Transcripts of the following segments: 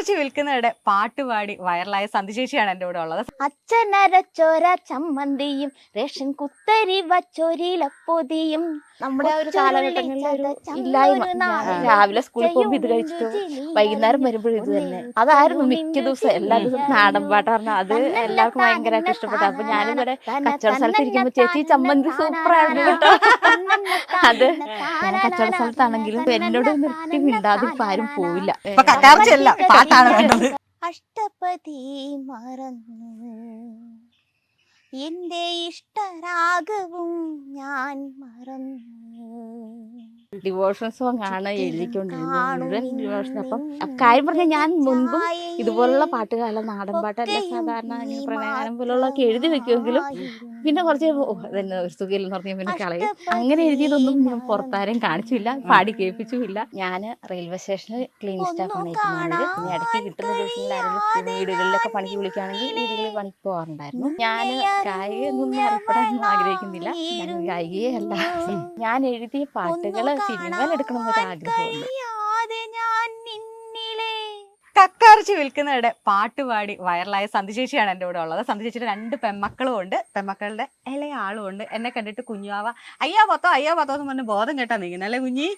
കക്കയിറച്ചി വിൽക്കുന്നവരുടെ പാട്ടുപാടി വൈറലായ സന്ധി ചേച്ചിയാണ് എന്റെ കൂടെ ഉള്ളത്. അച്ഛനരച്ചോര ചമ്മന്തിയും റേഷൻ കുത്തരി വച്ചോരിയിലപ്പൊതിയും നമ്മുടെ ഒരു കാലഘട്ടങ്ങളിൽ ഒരു ഇല്ലായ്മ ഞാൻ രാവിലെ സ്കൂളിൽ പോകുമ്പോൾ ഇത് കഴിച്ചിട്ട് വൈകുന്നേരം വരുമ്പോഴും ഇത് തന്നെ. അതായിരുന്നു മിക്ക ദിവസം എല്ലാ ദിവസവും നാടൻ പാട്ട് പറഞ്ഞാൽ അത് എല്ലാവർക്കും ഭയങ്കരമായിട്ട് ഇഷ്ടപ്പെട്ടു. അപ്പൊ ഞാനിവിടെ കച്ചവട സ്ഥലത്ത് ഇരിക്കുമ്പോ ചേച്ചി ചമ്മന്തി സൂപ്പർ ആയിരുന്നു കേട്ടോ. അത് കച്ചവട സ്ഥലത്താണെങ്കിലും എന്നോട് നിർത്തി മിണ്ടാതെ ഇപ്പൊ ആരും പോവില്ല. പാട്ട് പാട്ടാണ് വേണ്ടത്. അഷ്ടപതി മറന്നു. എന്റെ ഇഷ്ടരാഗവും ഞാൻ മറന്നു. ഡിവോഷൻ സോങ് ആണ് എഴുതിക്കൊണ്ടിരുന്നത്. ഡിവോഷൻ അപ്പം കാര്യം പറഞ്ഞാൽ ഞാൻ മുൻപും ഇതുപോലുള്ള പാട്ടുകളല്ല നാടൻ പാട്ടല്ല സാധാരണ പ്രണയഗാനം പോലുള്ളതൊക്കെ എഴുതി വെക്കുമെങ്കിലും പിന്നെ കുറച്ച് തന്നെ ഒരു സുഖമില്ലെന്ന് പറഞ്ഞാൽ പിന്നെ കളയും. അങ്ങനെ എഴുതിയതൊന്നും ഞാൻ പുറത്താരും കാണിച്ചില്ല പാടി കേൾപ്പിച്ചുമില്ല. ഞാൻ റെയിൽവേ സ്റ്റേഷനിൽ ക്ലീൻ സ്റ്റാഫാണ് ഏറ്റവും പിന്നെ ഇടയ്ക്ക് കിട്ടുന്ന ദിവസങ്ങളിൽ ആരെങ്കിലും വീടുകളിലൊക്കെ പണിക്ക് വിളിക്കുകയാണെങ്കിൽ വീടുകളിൽ പണിക്ക് പോകാറുണ്ടായിരുന്നു. ഞാൻ ഒന്നും അറിയപ്പെടാൻ ആഗ്രഹിക്കുന്നില്ല. ഞാൻ കായികയല്ല ഞാൻ എഴുതിയ പാട്ടുകൾ സിനിമയിൽ എടുക്കണം എന്നൊരു ആഗ്രഹമുണ്ട് കക്കയിറച്ചി വിൽക്കുന്നവരുടെ പാട്ടുപാടി വൈറലായ സന്ധി ചേച്ചിയാണ് എന്റെ കൂടെ ഉള്ളത്. സന്ധി ചേച്ചിയുടെ രണ്ട് പെമ്മക്കളും ഉണ്ട്. പെമ്മക്കളുടെ ഇളയ ആളും ഉണ്ട്. എന്നെ കണ്ടിട്ട് കുഞ്ഞാവ അയ്യാ പത്തോ അയ്യാ പത്തോ എന്ന് പറഞ്ഞ് ബോധം കേട്ടാ നീങ്ങുന്നത് അല്ലേ കുഞ്ഞി?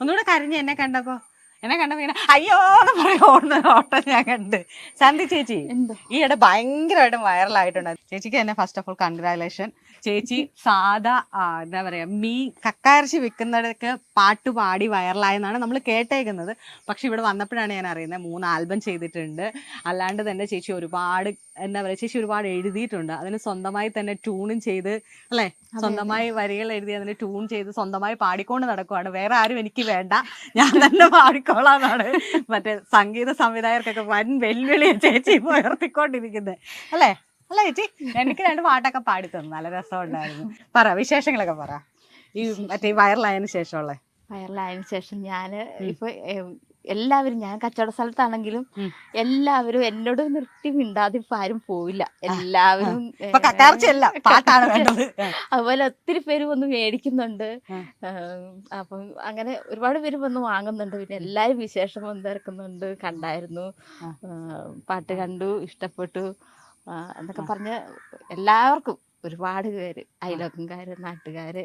ഒന്നുകൂടെ കരഞ്ഞ് എന്നെ കണ്ടപ്പോ. എന്നെ കണ്ടപ്പോ ഇങ്ങനെ അയ്യോ എന്ന് പറയും ഓടുന്ന ഓട്ടം ഞാൻ കണ്ട്. സന്ധി ചേച്ചി ഈയിടെ ഭയങ്കരമായിട്ടും വൈറലായിട്ടുണ്ട്. ചേച്ചിക്ക് തന്നെ ഫസ്റ്റ് ഓഫ് ഓൾ കൺഗ്രാലേഷൻ ചേച്ചി സാധാ എന്താ പറയാ മീൻ കക്കാരച്ചി വിൽക്കുന്നവരൊക്കെ പാട്ട് പാടി വൈറലായെന്നാണ് നമ്മൾ കേട്ടേക്കുന്നത്. പക്ഷെ ഇവിടെ വന്നപ്പോഴാണ് ഞാൻ അറിയുന്നത് മൂന്ന് ആൽബം ചെയ്തിട്ടുണ്ട്. അല്ലാണ്ട് തന്നെ ചേച്ചി ഒരുപാട് എന്താ പറയാ ചേച്ചി ഒരുപാട് എഴുതിയിട്ടുണ്ട്. അതിന് സ്വന്തമായി തന്നെ ട്യൂണും ചെയ്ത് അല്ലേ? സ്വന്തമായി വരികൾ എഴുതി അതിന് ട്യൂൺ ചെയ്ത് സ്വന്തമായി പാടിക്കൊണ്ട് നടക്കുവാണ്. വേറെ ആരും എനിക്ക് വേണ്ട. ഞാൻ തന്നെ പാടിക്കോളാന്നാണ്. മറ്റേ സംഗീത സംവിധായകർക്കൊക്കെ വൻ വെല്ലുവിളിയെ ചേച്ചി ഉയർത്തിക്കൊണ്ടിരിക്കുന്നത് അല്ലേ? അല്ല ചേച്ചി എനിക്ക് രണ്ട് പാട്ടൊക്കെ പാടി തന്നു. നല്ല രസമുണ്ടായിരുന്നു. പറ വിശേഷങ്ങളൊക്കെ പറ. ഈ മറ്റേ വൈറലായതിനു ശേഷമുള്ള. വൈറലായതിനു ശേഷം ഞാൻ ഇപ്പൊ എല്ലാവരും ഞാൻ കച്ചവട സ്ഥലത്താണെങ്കിലും എല്ലാവരും എന്നോട് നിർത്തി മിണ്ടാതെ ഇപ്പൊ ആരും പോവില്ല. എല്ലാവരും അതുപോലെ ഒത്തിരി പേര് വന്ന് മേടിക്കുന്നുണ്ട്. അപ്പം അങ്ങനെ ഒരുപാട് പേര് വന്ന് വാങ്ങുന്നുണ്ട്. പിന്നെ എല്ലാവരും വിശേഷം വന്നിറക്കുന്നുണ്ട്. കണ്ടായിരുന്നു. പാട്ട് കണ്ടു ഇഷ്ടപ്പെട്ടു. എന്നൊക്കെ പറഞ്ഞ് എല്ലാവർക്കും ഒരുപാട് പേര് അയലോക്കംകാര് നാട്ടുകാര്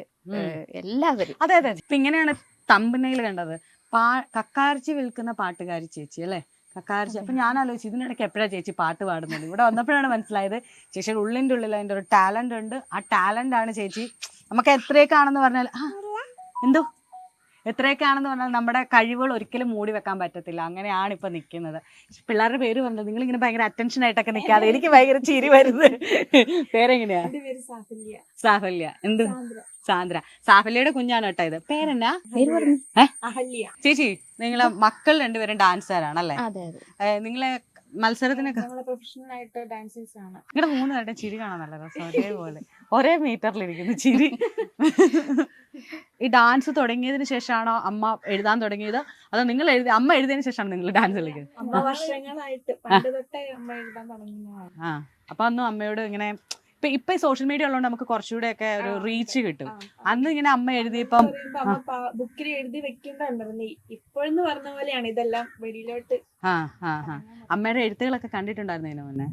എല്ലാവരും. അതെ അതെ ഇപ്പൊ ഇങ്ങനെയാണ് തമ്പനയിൽ കണ്ടത്. പാ കക്കാർച്ചി വിൽക്കുന്ന പാട്ടുകാരി ചേച്ചി അല്ലേ? കക്കാർച്ചി. അപ്പൊ ഞാൻ ആലോചിച്ചു ഇതിനിടയ്ക്ക് എപ്പോഴാ ചേച്ചി പാട്ട് പാടുന്നത്? ഇവിടെ വന്നപ്പോഴാണ് മനസ്സിലായത് ചേച്ചിയുടെ ഉള്ളിന്റെ ഉള്ളിൽ അതിന്റെ ഒരു ടാലന്റ് ഉണ്ട്. ആ ടാലന്റ് ആണ് ചേച്ചി നമുക്ക് എത്രയൊക്കെയാണെന്ന് പറഞ്ഞാൽ എന്തോ? എത്രയൊക്കെയാണെന്ന് പറഞ്ഞാൽ നമ്മുടെ കഴിവുകൾ ഒരിക്കലും മൂടി വെക്കാൻ പറ്റത്തില്ല. അങ്ങനെയാണ് ഇപ്പൊ നിൽക്കുന്നത് പിള്ളേരുടെ പേര് പറഞ്ഞത് നിങ്ങൾ ഇങ്ങനെ ഭയങ്കര അറ്റൻഷൻ ആയിട്ടൊക്കെ നിൽക്കാതെ എനിക്ക് ഭയങ്കര ചിരി വരുന്നത്. പേരെങ്ങനെയാ? സാഹല്യ സാഫല്യ. എന്ത്? സാന്ദ്ര. സാന്ദ്ര. സാഫല്യയുടെ കുഞ്ഞാണ് കേട്ടോ ഇത്. പേരെന്നാ? ചേച്ചി നിങ്ങളെ മക്കൾ രണ്ടുപേരും ഡാൻസറാണ് അതെ അതെ. ഏ, നിങ്ങളെ മത്സരത്തിനൊക്കെ ഞങ്ങളെ പ്രൊഫഷണൽ ആയിട്ട് ഡാൻസേഴ്സ് ആണ് നിങ്ങളുടെ മൂന്ന് പേരുടെ ചിരി കാണാൻ നല്ല രസം ഒരേപോലെ ഒരേ മീറ്ററിലിരിക്കുന്നു ചിരി. ഈ ഡാൻസ് തുടങ്ങിയതിന് ശേഷമാണോ അമ്മ എഴുതാൻ തുടങ്ങിയത്? അതോ നിങ്ങൾ എഴുതി അമ്മ എഴുതിയതിന് ശേഷമാണ് നിങ്ങൾ ഡാൻസ് കളിക്കുന്നത്? അമ്മ വർഷങ്ങളായിട്ട് പണ്ട് തൊട്ടേ അമ്മ എഴുതാൻ തുടങ്ങുന്നതാണ്. ആ അപ്പൊ അന്നും അമ്മയോട് ഇങ്ങനെ ഇപ്പൊ ഇപ്പൊ സോഷ്യൽ മീഡിയ ഉള്ളതുകൊണ്ട് നമുക്ക് കുറച്ചുകൂടെ ഒക്കെ ഒരു റീച്ച് കിട്ടും. അന്ന് ഇങ്ങനെ അമ്മ എഴുതിയപ്പം ബുക്കിൽ എഴുതി വെക്കുന്നുണ്ടായിരുന്നു. ഇപ്പോഴെന്ന് പറഞ്ഞ പോലെയാണ് ഇതെല്ലാം വെളിയിലോട്ട്. ആ ആ ആ. അമ്മയുടെ എഴുത്തുകളൊക്കെ കണ്ടിട്ടുണ്ടായിരുന്നു ഇതിനു മുന്നേ?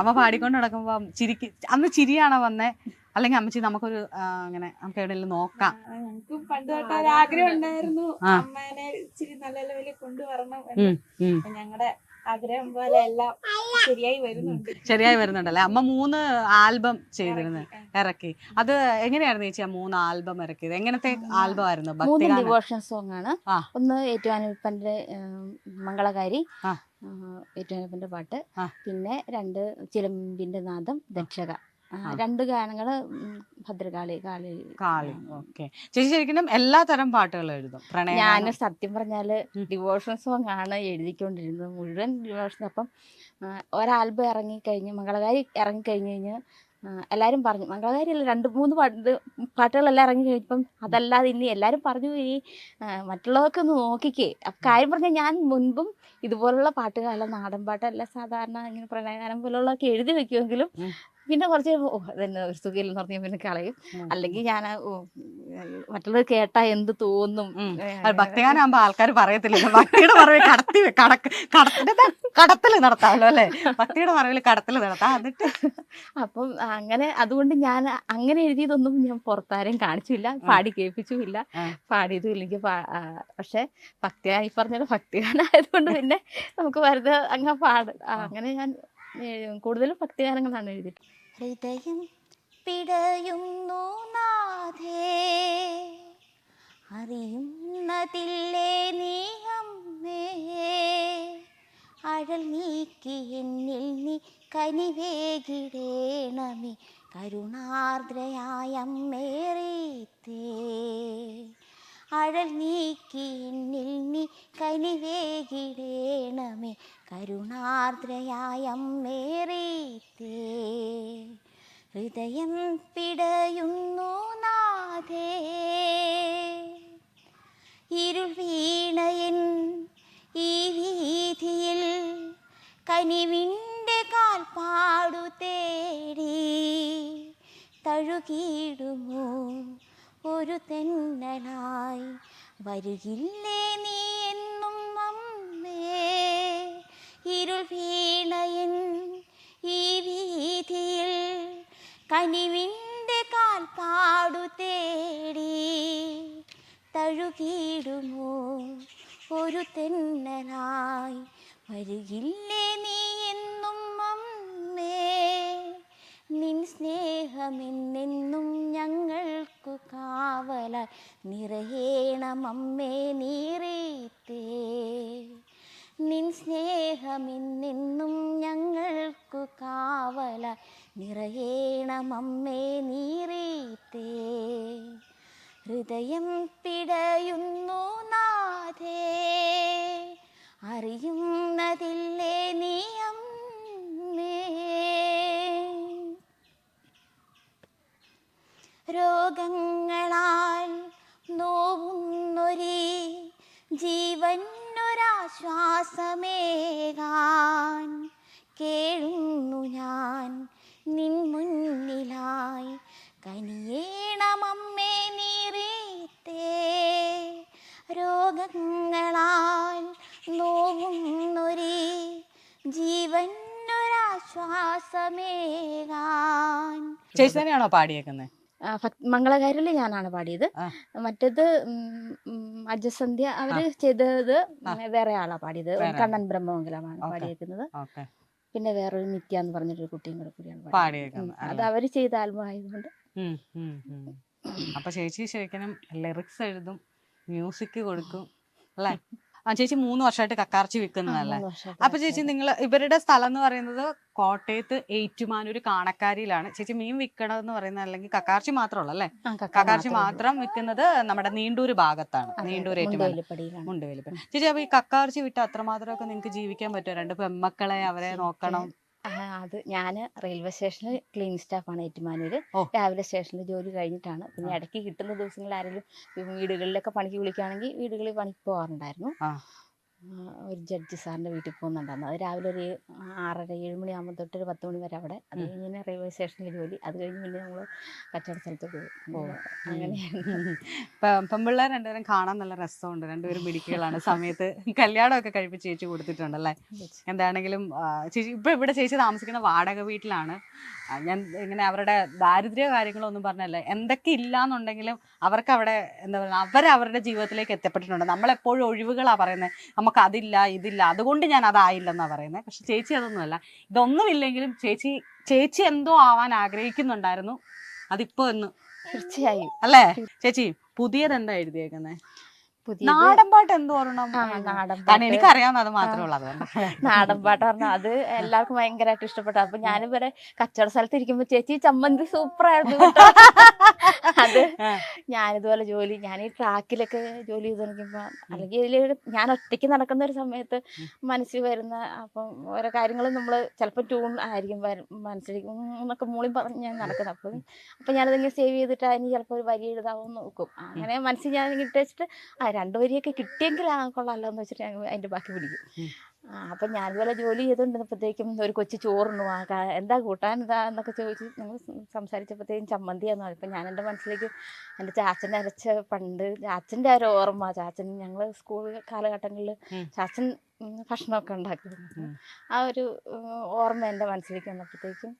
അമ്മ പാടിക്കൊണ്ട് നടക്കുമ്പോ ചിരിക്ക് അന്ന് ചിരിയാണോ വന്നേ? അല്ലെങ്കിൽ അമ്മച്ചി നമുക്കൊരു അങ്ങനെ നമുക്ക് എവിടെയെങ്കിലും നോക്കാം. പണ്ട് തൊട്ട് ഒരു ആഗ്രഹം ഉണ്ടായിരുന്നു. അമ്മേനെ ഇച്ചിരി നല്ല ലെവലിൽ കൊണ്ടുവരണം. ഞങ്ങളുടെ ആഗ്രഹം പോലെ എല്ലാം ശരിയായി വരുന്നുണ്ട്. ശരിയായി വരുന്നുണ്ടല്ലേ? അമ്മ മൂന്ന് ആൽബം ചെയ്തിരുന്നു ഇറക്കി അത് എങ്ങനെയായിരുന്നു ചേച്ചി ആ മൂന്ന് ആൽബം ഇറക്കിയത്? എങ്ങനത്തെ ആൽബം ആയിരുന്നു മൂന്ന് ഡിവോഷൻ സോങ് ആണ് ഒന്ന് ഏറ്റുവാനപ്പന്റെ മംഗളകാരി ഏറ്റവും ഏറ്റുവാനപ്പന്റെ പാട്ട് പിന്നെ രണ്ട് ചിലമ്പിന്റെ നാദം ദക്ഷക. രണ്ട് ഗാനങ്ങൾ ഭദ്രകാളി കാളി കാളി ഓക്കെ. ചേച്ചി ശരിക്കും എല്ലാ തരം പാട്ടുകളും എഴുതും. പ്രണയം ഞാൻ സത്യം പറഞ്ഞാൽ. ഡിവോഷൻ സോങ് ആണ് എഴുതിക്കൊണ്ടിരുന്നത്. മുഴുവൻ ഡിവോഷൻ അപ്പം ഒരാൽബം ഇറങ്ങി ഇറങ്ങിക്കഴിഞ്ഞ് മംഗളകാരി ഇറങ്ങി കഴിഞ്ഞ് കഴിഞ്ഞ് എല്ലാവരും പറഞ്ഞു. മംഗളകാരി അല്ല രണ്ട് മൂന്ന് പാട്ട് പാട്ടുകളെല്ലാം ഇറങ്ങി കഴിഞ്ഞപ്പം അതല്ലാതെ ഇനി എല്ലാവരും പറഞ്ഞു ഈ മറ്റുള്ളവർക്ക് ഒന്ന് നോക്കിക്കേ. കാര്യം പറഞ്ഞാൽ ഞാൻ മുൻപും ഇതുപോലുള്ള പാട്ടുകളല്ല നാടൻ പാട്ടല്ല സാധാരണ ഇങ്ങനെ പ്രണയഗാനം പോലുള്ളതൊക്കെ എഴുതി വെക്കുമെങ്കിലും. പിന്നെ കുറച്ച് ഓ അതന്നെ ഒരു സുഖമില്ലെന്ന് പറഞ്ഞാൽ പിന്നെ കളയും. അല്ലെങ്കിൽ ഞാൻ മറ്റുള്ളവർ കേട്ടാ എന്ത് തോന്നും. ഭക്തിഗാനാകുമ്പോ ആൾക്കാർ പറയത്തില്ലല്ലോ ഭക്തിയുടെ മറവിൽ കടത്തി കടക്ക് കടത്തൽ നടത്താമല്ലോ അല്ലെ? ഭക്തിയുടെ മറവിൽ കടത്തൽ നടത്താം. എന്നിട്ട്? അപ്പം അങ്ങനെ അതുകൊണ്ട് ഞാൻ അങ്ങനെ എഴുതിയതൊന്നും ഞാൻ പുറത്താരെയും കാണിച്ചില്ല. പാടി കേൾപ്പിച്ചുമില്ല. ഇല്ല പാടിയതും ഇല്ലെങ്കിൽ പക്ഷെ ഭക്തിഗാന ഈ പറഞ്ഞ ഭക്തിഗാനായതുകൊണ്ട് പിന്നെ നമുക്ക് വെറുതെ അങ്ങ് പാട. അങ്ങനെ ഞാൻ കൂടുതലും ഭക്തിഗാനങ്ങളാണ് എഴുതിയത്. ഹൃദയം പിടയുന്നു നാഥേ. കനിവേകിടേണമേ. കരുണാർദ്രയായ അമ്മേറീത്തേ അഴൽ നീക്കി നിൽ നീ കനിവേകിടേണമേ. കരുണാർദ്രയായം അമ്മേറീത്തേ ഹൃദയം പിടയുന്നു നാഥേ. ഇരുൾ വീണയൻ ഈ വീതിയിൽ കനിവിന്റെ വരുകില്ലേ നീ എന്നും അമ്മേ? ഇരുൾ വീണയൻ ഈ വീതിയിൽ കനിവിന്റെ കാൽപ്പാടു തേടി തഴുകിയിടുമോ? ഒരു തെന്നനായി വരുകില്ലേ നീ എന്നും അമ്മേ? നിൻ സ്നേഹമെന്നെന്നും ഞങ്ങൾക്കു കാവലായി നിറയേണം അമ്മേ നീറീത്തേ നിൻ സ്നേഹമെന്നെന്നും ഞങ്ങൾക്കു കാവല നിറയേണമമ്മേ നീറീത്തേ ഹൃദയം പിടയുന്നു നാഥേ അറിയുന്നതില്ലേ നീ അമ്മേ? രോഗങ്ങളാൽ ജീവനൊരാശ്വാസമേകാൻ കേളുന്നു ഞാൻ നിൻ മുന്നിലായി. കനിയേണമമ്മേ നീറീത്തേ രോഗങ്ങളാൽ നോവുന്നൊരേ ജീവനൊരാശ്വാസമേകാൻ. ചേച്ചി തന്നെയാണോ പാടിയേക്കുന്നത് മംഗളകാരിൽ ഞാനാണ് പാടിയത്. മറ്റേത് അജസന്ധ്യ അവർ ചെയ്തത് വേറെ ആളാ പാടിയത്. കണ്ണൻ ബ്രഹ്മമംഗലമാണ്. പാടിയേക്കുന്നത്. പിന്നെ വേറൊരു നിത്യ എന്ന് പറഞ്ഞിട്ടൊരു കുട്ടിയും കൂടെ കൂടിയാണ് പാടിയേക്കുന്നത്. അത് അവർ ചെയ്ത ആൽബം ആയതുകൊണ്ട്. അപ്പൊ ചേച്ചി ശരിക്കും ലിറിക്സ് എഴുതും മ്യൂസിക് കൊടുക്കും അല്ലേ? ആ ചേച്ചി മൂന്ന് വർഷമായിട്ട് കക്കാർച്ചി വിൽക്കുന്നതല്ലേ? അപ്പൊ ചേച്ചി നിങ്ങൾ ഇവരുടെ സ്ഥലം എന്ന് പറയുന്നത് കോട്ടയത്ത് ഏറ്റുമാനൂർ കാണക്കാരിയിലാണ്. ചേച്ചി മീൻ വിൽക്കണതെന്ന് പറയുന്നത് അല്ലെങ്കിൽ കക്കാർച്ചി മാത്രമുള്ള അല്ലേ കക്കാർച്ചി മാത്രം വിൽക്കുന്നത് നമ്മുടെ നീണ്ടൂര് ഭാഗത്താണ്. നീണ്ടൂർ ഏറ്റുമാനൂർ. മുണ്ടുവേലിപ്പൻ ചേച്ചി അപ്പൊ ഈ കക്കാർച്ചി വിട്ട് അത്രമാത്രമൊക്കെ നിങ്ങൾക്ക് ജീവിക്കാൻ പറ്റുമോ? രണ്ട് പെമ്മക്കളെ അവരെ നോക്കണം. അത് ഞാൻ റെയിൽവേ സ്റ്റേഷനിൽ ക്ലീൻ സ്റ്റാഫാണ് ഏറ്റുമാനൂര്. രാവിലെ സ്റ്റേഷനിൽ ജോലി കഴിഞ്ഞിട്ടാണ്. പിന്നെ ഇടയ്ക്ക് കിട്ടുന്ന ദിവസങ്ങളിൽ ആരെങ്കിലും വീടുകളിലൊക്കെ പണിക്ക് വിളിക്കുകയാണെങ്കിൽ വീടുകളിൽ പണിക്ക് പോകാറുണ്ടായിരുന്നു. ഒരു ജഡ്ജി സാറിന്റെ വീട്ടിൽ പോകുന്നുണ്ടായിരുന്നു. അത് രാവിലെ ഒരു ആറര ഏഴ് മണി ആകുമ്പോൾ തൊട്ട് ഒരു പത്ത് മണി വരെ അവിടെ. അത്. കഴിഞ്ഞ് പിന്നെ റെയിൽവേ സ്റ്റേഷനിൽ ജോലി. അത് കഴിഞ്ഞ് പിന്നെ നമ്മൾ കച്ചവട സ്ഥലത്ത് പോകും അങ്ങനെ അങ്ങനെയാണ് പെമ്പിള്ളേർ രണ്ടുപേരും കാണാൻ നല്ല രസമുണ്ട്. രണ്ടുപേരും മിടിക്കുകളാണ്. സമയത്ത് കല്യാണമൊക്കെ കഴിപ്പിച്ച് ചേച്ചി കൊടുത്തിട്ടുണ്ടല്ലേ? എന്താണെങ്കിലും ചേച്ചി ഇപ്പൊ ഇവിടെ ചേച്ചി താമസിക്കുന്ന വാടക വീട്ടിലാണ്. ഞാൻ ഇങ്ങനെ അവരുടെ ദാരിദ്ര്യ കാര്യങ്ങളൊന്നും പറഞ്ഞല്ലേ. എന്തൊക്കെ ഇല്ലാന്നുണ്ടെങ്കിലും അവർക്ക് അവിടെ എന്താ പറയുക അവർ അവരുടെ ജീവിതത്തിലേക്ക് എത്തപ്പെട്ടിട്ടുണ്ട്. നമ്മളെപ്പോഴും ഒഴിവുകളാണ് പറയുന്നത് നമുക്ക് അതില്ല ഇതില്ല. അതുകൊണ്ട് ഞാൻ അതായില്ലെന്നാണ് പറയുന്നത് പക്ഷെ ചേച്ചി അതൊന്നുമല്ല. ഇതൊന്നുമില്ലെങ്കിലും ചേച്ചി ചേച്ചി എന്തോ ആവാൻ ആഗ്രഹിക്കുന്നുണ്ടായിരുന്നു. അതിപ്പോ ഒന്ന് തീർച്ചയായും. അല്ലേ? ചേച്ചി പുതിയത് എന്താ എഴുതിയേക്കുന്നത് പുതിയ നാടൻ പാട്ട് എന്തോ എനിക്കറിയാവുന്ന അത് മാത്രമേ ഉള്ളൂ അതുകൊണ്ട്. നാടൻ പാട്ട് പറഞ്ഞാൽ അത് എല്ലാവർക്കും ഭയങ്കരമായിട്ട് ഇഷ്ടപ്പെട്ടു. അപ്പൊ ഞാനിവരെ കച്ചവട സ്ഥലത്ത് ഇരിക്കുമ്പോ ചേച്ചി ചമ്മന്തി സൂപ്പർ ആയിരുന്നു. അത്. ഞാനിതുപോലെ ജോലി ഞാൻ ഈ ട്രാക്കിലൊക്കെ ജോലി ചെയ്ത് നിൽക്കുമ്പോൾ അല്ലെങ്കിൽ ഇതിൽ ഞാൻ ഒറ്റയ്ക്ക് നടക്കുന്ന ഒരു സമയത്ത് മനസ്സിൽ വരുന്ന അപ്പം ഓരോ കാര്യങ്ങളും നമ്മൾ ചിലപ്പോൾ ട്യൂൺ ആയിരിക്കും മനസ്സിലേക്ക് എന്നൊക്കെ മൂളി പറഞ്ഞ് ഞാൻ നടക്കുന്നത് അപ്പം അപ്പം ഞാനതിങ്ങനെ സേവ് ചെയ്തിട്ട് അതിന് ചിലപ്പോൾ ഒരു വരി എഴുതാവും നോക്കും. അങ്ങനെ മനസ്സിൽ ഞാൻ ഇട്ട് വെച്ചിട്ട് ആ രണ്ട് വരിയൊക്കെ കിട്ടിയെങ്കിൽ ആ കൊള്ളാമല്ലോ എന്ന് വെച്ചിട്ട് ഞാൻ അതിന്റെ ബാക്കി പിടിക്കും. ആ, ഞാൻ ഇതുപോലെ ജോലി ചെയ്തുകൊണ്ടിരുന്നപ്പോഴത്തേക്കും ഒരു കൊച്ചു ചോറുണ്ണു. ആ എന്താ കൂട്ടാൻ എന്താ എന്നൊക്കെ ചോദിച്ച് ഞങ്ങൾ സംസാരിച്ചപ്പോഴത്തേക്കും ചമ്മന്തിയാന്ന് അപ്പം ഞാൻ എന്റെ മനസ്സിലേക്ക് എന്റെ ചാച്ചൻ അരച്ച പണ്ട് ചാച്ചന്റെ ഒരു ഓർമ്മ ചാച്ചൻ ഞങ്ങൾ സ്കൂൾ കാലഘട്ടങ്ങളിൽ. ചാച്ചൻ ഭക്ഷണമൊക്കെ ഉണ്ടാക്കുന്നു ആ ഒരു ഓർമ്മ എന്റെ മനസ്സിലേക്ക് വന്നപ്പോഴത്തേക്കും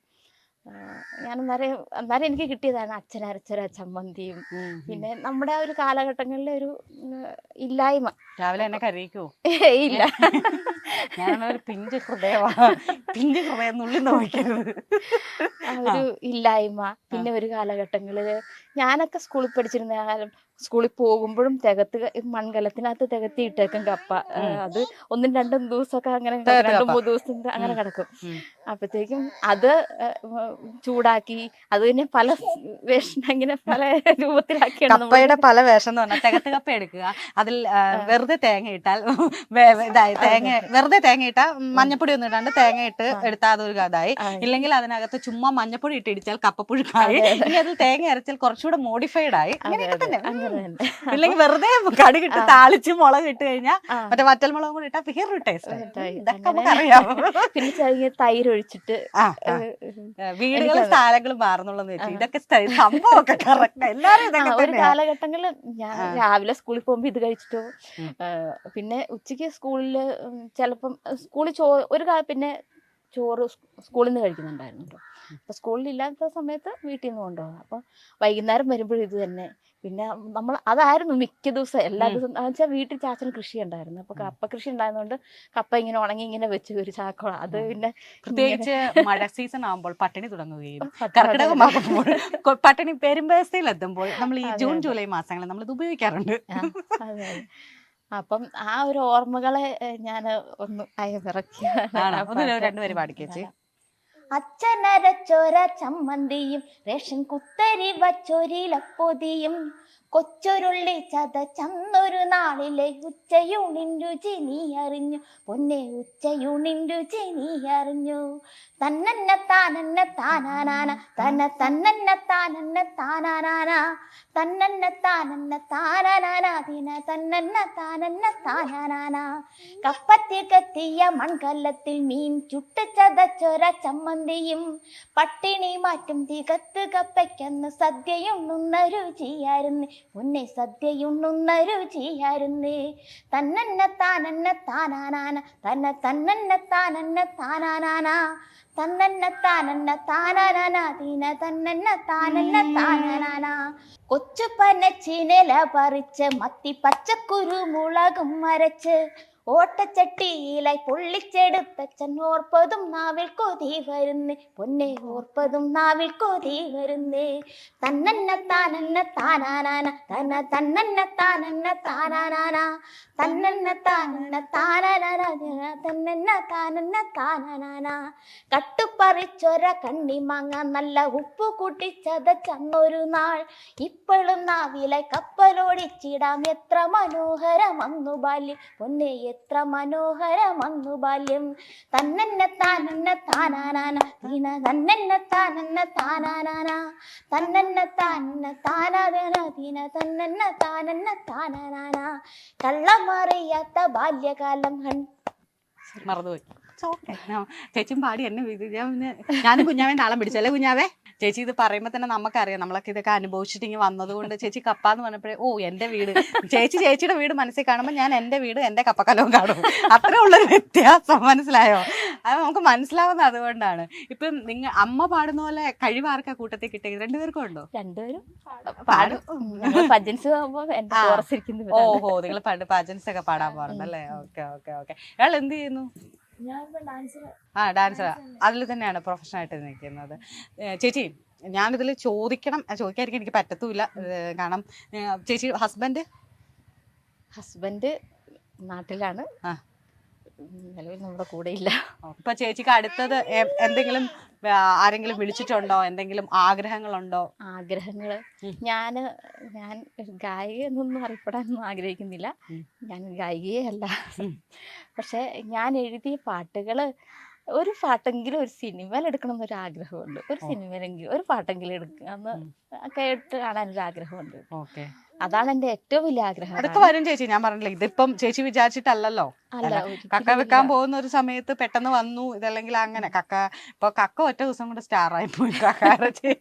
ഞാൻ അന്നേരം അന്നേരം എനിക്ക് കിട്ടിയതാണ് അരച്ചൊരു ചമ്മന്തിയും. പിന്നെ നമ്മുടെ ആ ഒരു കാലഘട്ടങ്ങളിലെ ഒരു ഇല്ലായ്മ. രാവിലെ എന്നെ കരയിക്കോ? ഇല്ല. ഞാനൊരു പിഞ്ച് ഹൃദയമാ പിഞ്ച് ഹൃദയം നുള്ളി നോക്കരുത് ഒരു ഇല്ലായ്മ. പിന്നെ ഒരു കാലഘട്ടങ്ങളിൽ ഞാനൊക്കെ സ്കൂളിൽ പഠിച്ചിരുന്ന കാലം സ്കൂളിൽ പോകുമ്പോഴും തികത്ത് മൺകലത്തിനകത്ത് തികത്തി ഇട്ടേക്കും കപ്പ. അത് ഒന്നും രണ്ടും ദിവസമൊക്കെ അങ്ങനെ. രണ്ടും. മൂന്ന് ദിവസം അങ്ങനെ. കിടക്കും. അപ്പത്തേക്കും അത് ചൂടാക്കി അത് പിന്നെ പല വേഷം ഇങ്ങനെ പല രൂപത്തിലാക്കി കപ്പയുടെ പല വേഷം എന്ന് പറഞ്ഞാൽ തികത്ത് കപ്പ എടുക്കുക. അതിൽ വെറുതെ തേങ്ങ ഇട്ടാൽ ഇതായി തേങ്ങ വെറുതെ തേങ്ങ ഇട്ടാൽ മഞ്ഞപ്പൊടി ഒന്നും ഇടാണ്ട് തേങ്ങ ഇട്ട് എടുത്താൽ അതൊരു ഇതായി. ആ. ഇല്ലെങ്കിൽ അതിനകത്ത് ചുമ്മാ മഞ്ഞപ്പൊടി ഇട്ട് ഇടിച്ചാൽ കപ്പപ്പുഴുക്കായി. ഇനി അതിൽ തേങ്ങ അരച്ചാൽ കുറച്ചുകൂടെ മോഡിഫൈഡ് ആയി. അങ്ങനെയൊക്കെ തന്നെ. ഇല്ലെങ്കിൽ വെറുതെ കടി കിട്ടി താളിച്ച് മുളക് ഇട്ട് കഴിഞ്ഞാൽ. മറ്റേ വറ്റൽ മുളകും കൂടി ഇട്ടാൽ വേറൊരു ടേസ്റ്റ്. ഇതൊക്കെ അറിയാം നമുക്കറിയാം. പിന്നെ തൈര് ഒഴിച്ചിട്ട് വീടുകളും സ്ഥലങ്ങളും മാറുന്നുള്ള. ഇതൊക്കെ സ്ഥ- സംഭവമൊക്കെ കറക്റ്റ് എല്ലാരും ഒരു കാലഘട്ടങ്ങളിൽ ഞാൻ രാവിലെ സ്കൂളിൽ പോകുമ്പോൾ ഇത് കഴിച്ചിട്ടോ. പിന്നെ ഉച്ചയ്ക്ക് സ്കൂളിൽ ചിലപ്പം സ്കൂളിൽ ചോ ഒരു കാ പിന്നെ ചോറ് സ്കൂളിൽ നിന്ന് കഴിക്കുന്നുണ്ടായിരുന്നു കേട്ടോ അപ്പോൾ സ്കൂളിൽ ഇല്ലാത്ത സമയത്ത് വീട്ടിൽ നിന്ന് കൊണ്ടുപോകാം. അപ്പോൾ വൈകുന്നേരം വരുമ്പോഴും ഇത് തന്നെ. പിന്നെ നമ്മൾ അതായിരുന്നു മിക്ക ദിവസം എല്ലാ. ദിവസവും വെച്ചാൽ വീട്ടിൽ ചാച്ചൻ കൃഷി ഉണ്ടായിരുന്നു അപ്പോൾ കപ്പ കൃഷി ഉണ്ടായതുകൊണ്ട് കപ്പ ഇങ്ങനെ ഉണങ്ങി ഇങ്ങനെ വെച്ച് ഒരു ചാക്കോളം. അത് പിന്നെ പ്രത്യേകിച്ച് മഴ സീസൺ ആകുമ്പോൾ പട്ടിണി തുടങ്ങുകയും കർക്കിടക പട്ടിണി പെരുമ്പേസയിൽ എത്തുമ്പോൾ നമ്മൾ ഈ ജൂൺ ജൂലൈ മാസങ്ങളിൽ നമ്മൾ ഇത് ഉപയോഗിക്കാറുണ്ട്. അപ്പം ആ ഒരു ഓർമ്മകളെ ഞാൻ ഒന്ന് അയവിറക്കിയാണ്. രണ്ടുപേര് പാടിക്കേച്ചി അച്ഛനരച്ചൊര ചമ്മന്തിയും റേഷൻ കുത്തരി വച്ചൊരിലപ്പൊതിയും കൊച്ചൊരുള്ളി ചതച്ചന്നൊരു നാളിലെ ഉച്ചയൂണിൻ രുചി നീ അറിഞ്ഞു. പൊന്നെ ഉച്ചയൂണിൻ രുചി നീ അറിഞ്ഞു. തന്നന്ന താനന്ന താനാനാന തന്ന തന്നന്ന താനന്ന താനാനാന തന്നന്ന താനന്ന താനാനാന ദിന തന്നന്ന താനന്ന താനാനാന. കപ്പത്തിൽ കത്തിയ മൺകല്ലത്തിൽ മീൻ ചുട്ട് ചതച്ചൊര ചമ്മന്തിയും പട്ടിണി മാറ്റും തികത്ത് കപ്പയ്ക്കെന്ന് സദ്യയുണ്ണുന്ന രുചിയായിരുന്നു. പൊന്നെ സദ്യയുണ്ണുന്ന രുചിയായിരുന്നേ തന്നന്ന താനന്ന താനാനാന തന്ന തന്നന്ന താനന്ന താനാനാന. തന്നന്ന താനന്ന താനാനാന തീന തന്നന്ന താനന്ന താനാനാന. കൊച്ചു പനച്ചിനില പറിച്ച് മത്തി പച്ചക്കുരു മുളകും അരച്ച്. ഓട്ടച്ചട്ടിയിലായി പൊള്ളിച്ചെടുത്തച്ഛൻ ഓർപ്പതും നാവിൽ കൊതി വരുന്നേ. പൊന്നെ ഓർപ്പതും നാവിൽ കൊതി വരുന്നേ. തന്നന്ന താനന്ന താനാനാന തന തന്നന്ന താനന്ന താനാനാന. തന്നന്ന താനന്ന താനാനാന തന്നന്ന താനന്ന താനാനാന. കട്ടുപറിച്ചൊര കണ്ണിമാങ്ങ നല്ല ഉപ്പ് കൂട്ടിച്ചതച്ചന്നൊരു നാൾ. ഇപ്പോഴും നാവിലെ കപ്പലോടിച്ചിടാം എത്ര മനോഹരമന്നു ബാല്യം. പൊന്നെ എത്ര മനോഹരമന്നു ബാല്യം. തന്നെന്ന താനെന്ന താനാനാന. തീന തന്നന്ന താനെന്ന താനാനാന. തന്നെന്ന താനെന്ന താനാന തീന തന്നെന്ന താനെന്ന താനാനാന. കള്ളമറിയാത്ത ബാല്യകാലം മറന്നുപോയി. ചേച്ചിയും പാടി എന്നെ ഇത് ഞാൻ പിന്നെ ഞാനും കുഞ്ഞാവേ താളം പിടിച്ചല്ലേ കുഞ്ഞാവേ? ചേച്ചി ഇത് പറയുമ്പോൾ തന്നെ നമുക്കറിയാം. നമ്മളൊക്കെ ഇതൊക്കെ അനുഭവിച്ചിട്ട് ഇങ്ങനെ വന്നതുകൊണ്ട് ചേച്ചി കപ്പ എന്ന് പറഞ്ഞപ്പോഴേ ഓ എന്റെ വീട്. ചേച്ചി ചേച്ചിയുടെ വീട് മനസ്സിൽ കാണുമ്പോൾ ഞാൻ എന്റെ വീട് എന്റെ കപ്പക്കലവും കാണും. അത്ര ഉള്ളൊരു വ്യത്യാസം. മനസ്സിലായോ? അത് നമുക്ക് മനസ്സിലാവുന്ന അതുകൊണ്ടാണ്. ഇപ്പം നിങ്ങൾ അമ്മ പാടുന്ന പോലെ കഴിവാർക്കാ കൂട്ടത്തിൽ കിട്ടിയത്? രണ്ടുപേർക്കും ഉണ്ടോ? രണ്ടുപേരും പാടും. എന്റെ. ഓഹോ നിങ്ങൾ പണ്ട് പാജൻസ് ഒക്കെ പാടാൻ പോറുണ്ടല്ലേ ഓക്കെ ഓക്കെ ഓക്കെ. ഇയാൾ എന്ത് ചെയ്യുന്നു? ആ ഡാൻസർ അതിൽ തന്നെയാണ് പ്രൊഫഷണൽ ആയിട്ട് നിൽക്കുന്നത്. ചേച്ചി ഞാനിതിൽ ചോദിക്കണം. ചോദിക്കാതിരിക്കാൻ എനിക്ക് പറ്റത്തുമില്ല കാരണം ചേച്ചി ഹസ്ബൻഡ് ഹസ്ബൻഡ് നാട്ടിലാണ്. ആ. നിലവിൽ നമ്മുടെ കൂടെ ഇല്ല അപ്പൊ ചേച്ചിക്ക് അടുത്തത് എന്തെങ്കിലും ആരെങ്കിലും വിളിച്ചിട്ടുണ്ടോ? എന്തെങ്കിലും ആഗ്രഹങ്ങളുണ്ടോ? ആഗ്രഹങ്ങൾ. ഞാൻ ഞാൻ ഗായിക എന്നൊന്നും അറിയപ്പെടാനൊന്നും ആഗ്രഹിക്കുന്നില്ല. ഞാൻ ഗായികയേ അല്ല പക്ഷെ ഞാൻ എഴുതിയ പാട്ടുകൾ ഒരു പാട്ടെങ്കിലും ഒരു സിനിമയിൽ എടുക്കണം എന്നൊരു ആഗ്രഹമുണ്ട്. ഒരു സിനിമയിലെങ്കിലും ഒരു പാട്ടെങ്കിലും എടുക്കുക എന്ന് കേട്ട് കാണാൻ ഒരു ആഗ്രഹമുണ്ട്. ഓക്കെ. അതാണ് എന്റെ ഏറ്റവും വലിയ ആഗ്രഹം. അതൊക്കെ വരും ചേച്ചി ഞാൻ പറഞ്ഞില്ലേ ഇതിപ്പം ചേച്ചി വിചാരിച്ചിട്ടല്ലല്ലോ. അല്ല അല്ല, ഒരിക്കലും കക്ക വെക്കാൻ പോകുന്ന ഒരു സമയത്ത് പെട്ടെന്ന് വന്നു ഇതല്ലെങ്കിൽ അങ്ങനെ. കക്ക ഇപ്പൊ കക്ക ഒറ്റ ദിവസം കൊണ്ട് സ്റ്റാർ ആയി പോയി കക്ക ഇറച്ചി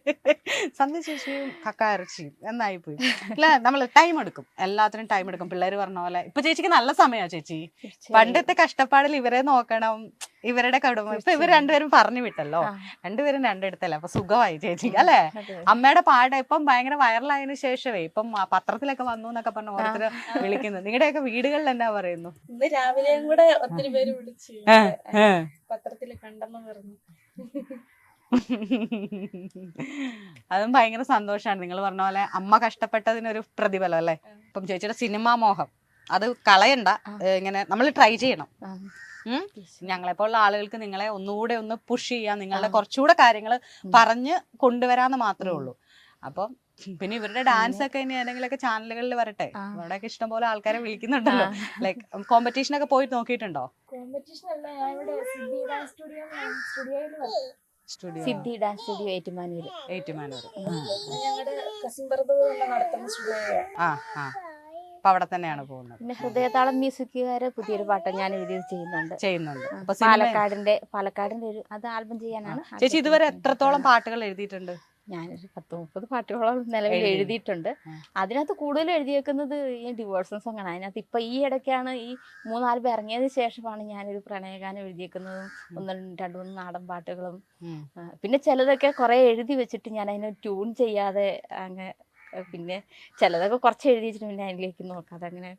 സന്ധ്യ ചേച്ചിയും കക്ക ഇറച്ചിയും എന്നായി പോയി. ഇല്ല നമ്മൾ ടൈം എടുക്കും. എല്ലാത്തിനും ടൈം എടുക്കും. പിള്ളേര് പറഞ്ഞ പോലെ. ഇപ്പൊ ചേച്ചിക്ക് നല്ല സമയമാ ചേച്ചി. തീർച്ചയായും. പണ്ടത്തെ കഷ്ടപ്പാടിൽ ഇവരെ നോക്കണം. ഇവരുടെ കുടുംബം ഇപ്പൊ ഇവർ രണ്ടുപേരും പറഞ്ഞു വിട്ടല്ലോ. രണ്ടുപേരും രണ്ടിടത്തല്ലേ? അപ്പൊ സുഖമായി ചേച്ചി അല്ലെ. അമ്മയുടെ പാട് ഇപ്പം ഭയങ്കര വൈറലായതിനു ശേഷമേ ഇപ്പം പത്രത്തിലൊക്കെ വന്നു എന്നൊക്കെ പറഞ്ഞു ഓരോരുത്തർ വിളിക്കുന്നു. നിങ്ങളുടെയൊക്കെ വീടുകളിൽ എന്നാ പറയുന്നു? ഇന്ന് രാവിലെയും കൂടെ ഒത്തിരി പേര് വിളിച്ചു. പത്രത്തിൽ കണ്ടെന്ന് പറഞ്ഞു. അതും ഭയങ്കര സന്തോഷമാണ്. നിങ്ങൾ പറഞ്ഞ പോലെ അമ്മ കഷ്ടപ്പെട്ടതിനൊരു പ്രതിഫലം അല്ലേ? ഇപ്പം ചേച്ചിയുടെ സിനിമാ മോഹം. അത് കളയണ്ട. ഇങ്ങനെ നമ്മൾ ട്രൈ ചെയ്യണം? ഞങ്ങളെപ്പോലുള്ള ആളുകൾക്ക് നിങ്ങളെ ഒന്നുകൂടെ ഒന്ന് പുഷ് ചെയ്യാൻ നിങ്ങളുടെ കുറച്ചുകൂടെ കാര്യങ്ങൾ പറഞ്ഞ് കൊണ്ടുവരാന്ന് മാത്രമേ ഉള്ളൂ. അപ്പം പിന്നെ ഇവരുടെ ഡാൻസ് ഒക്കെ ഇനി ഏതെങ്കിലുമൊക്കെ ചാനലുകളിൽ വരട്ടെ. ഇവിടെയൊക്കെ ഇഷ്ടംപോലെ ആൾക്കാരെ വിളിക്കുന്നുണ്ടല്ലോ. ലൈക്ക് കോമ്പറ്റീഷൻ ഒക്കെ പോയിട്ട് നോക്കിയിട്ടുണ്ടോ? കോമ്പറ്റീഷൻ അല്ല ഞാൻ ഇവിടെ സിദ്ധി ഡാൻസ് സ്റ്റുഡിയോ സ്റ്റുഡിയോയിൽ studio Siddhi dance studio Ettumanoor. Ettumanoor ഞങ്ങളുടെ കസിൻ ബ്രദർ നടത്തുന്ന സ്റ്റുഡിയോ ആ ആ. അപ്പൊ അവിടെ തന്നെയാണ് പോകുന്നത്. പിന്നെ ഹൃദയതാളം മ്യൂസിക്കുകാര് പുതിയൊരു പാട്ട് ഞാൻ എഴുതി ചെയ്യുന്നുണ്ട്. ചെയ്യുന്നുണ്ട്. അപ്പൊ പാലക്കാടിന്റെ പാലക്കാടിന്റെ ഒരു അത് ആൽബം ചെയ്യാനാണ് ചേച്ചി ഇതുവരെ എത്രത്തോളം പാട്ടുകൾ എഴുതിയിട്ടുണ്ട്? ഞാനൊരു പത്ത് മുപ്പത് പാട്ടുകളോളം നിലവിൽ എഴുതിയിട്ടുണ്ട്. അതിനകത്ത് കൂടുതൽ എഴുതിയേക്കുന്നത് ഈ ഡിവോഴ്സും സോങ് ആണ് അതിനകത്ത് ഇപ്പൊ ഈ ഇടയ്ക്കാണ് ഈ മൂന്നാൽബം ഇറങ്ങിയതിന് ശേഷമാണ് ഞാനൊരു പ്രണയഗാനം എഴുതിയേക്കുന്നതും ഒന്ന് രണ്ടു മൂന്ന് നാടൻ പാട്ടുകളും. പിന്നെ ചിലതൊക്കെ കുറെ എഴുതി വെച്ചിട്ട് ഞാൻ അതിനെ ട്യൂൺ ചെയ്യാതെ അങ്ങ് പിന്നെ ചിലതൊക്കെ കുറച്ച് എഴുതി വെച്ചിട്ട് പിന്നെ അതിലേക്ക് നോക്കാതെ അങ്ങനെ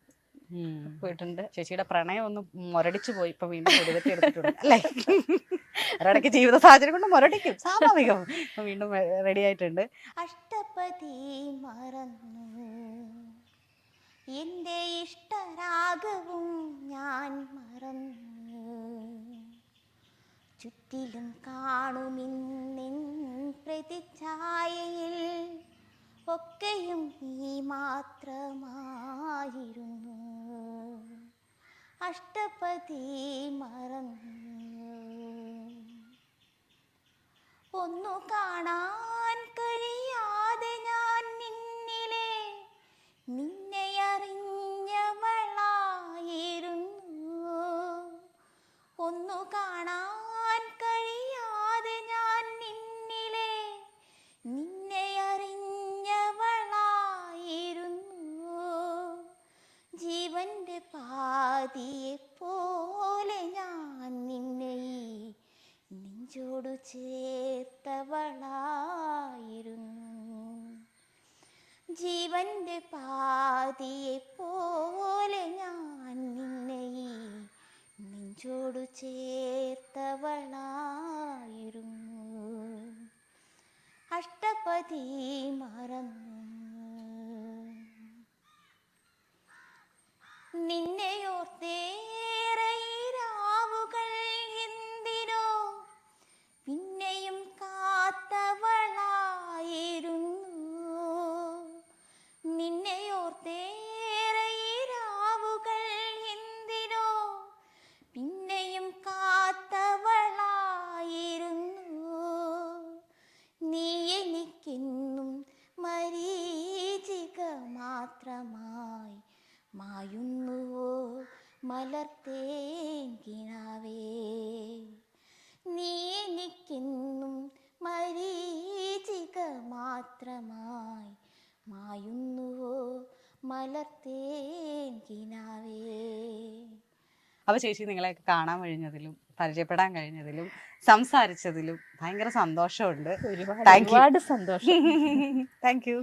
പോയിട്ടുണ്ട്. ചേച്ചിയുടെ പ്രണയം ഒന്ന് മുരടിച്ചു പോയി. ഇപ്പൊ വീണ്ടും എടുത്തിട്ടുണ്ട്. അല്ലേ? ഒരിടയ്ക്ക് ജീവിത സാഹചര്യം കൊണ്ട് മുരടിക്കും. സ്വാഭാവികം. വീണ്ടും റെഡി ആയിട്ടുണ്ട്. അഷ്ടപതി മറന്നു. എന്റെ ഇഷ്ടരാഗവും ഞാൻ മറന്നു. ചുറ്റിലും കാണുമിന്നിൻ പ്രതിച്ഛായയിൽ ഒക്കെയും നീ മാത്രമായിരുന്നു. അഷ്ടപതി മറന്നു. ഒന്നു കാണാൻ കഴിയാതെ ഞാൻ നിന്നിലെ നിന്നെ ചേർത്തവളായിരുന്നു. അഷ്ടപതി മറന്നു. മാത്രമായി മായുന്നുവോ? മലർത്തേങ്കിനാവേ നീ എനിക്കെന്നും മരീചിക മാത്രമായി മായുന്നുവോ? മലർത്തേങ്കിനാവേ അപ്പൊ ചേച്ചി നിങ്ങളെ കാണാൻ കഴിഞ്ഞതിലും പരിചയപ്പെടാൻ കഴിഞ്ഞതിലും സംസാരിച്ചതിലും ഭയങ്കര സന്തോഷമുണ്ട്. ഒരുപാട് സന്തോഷം. Thank you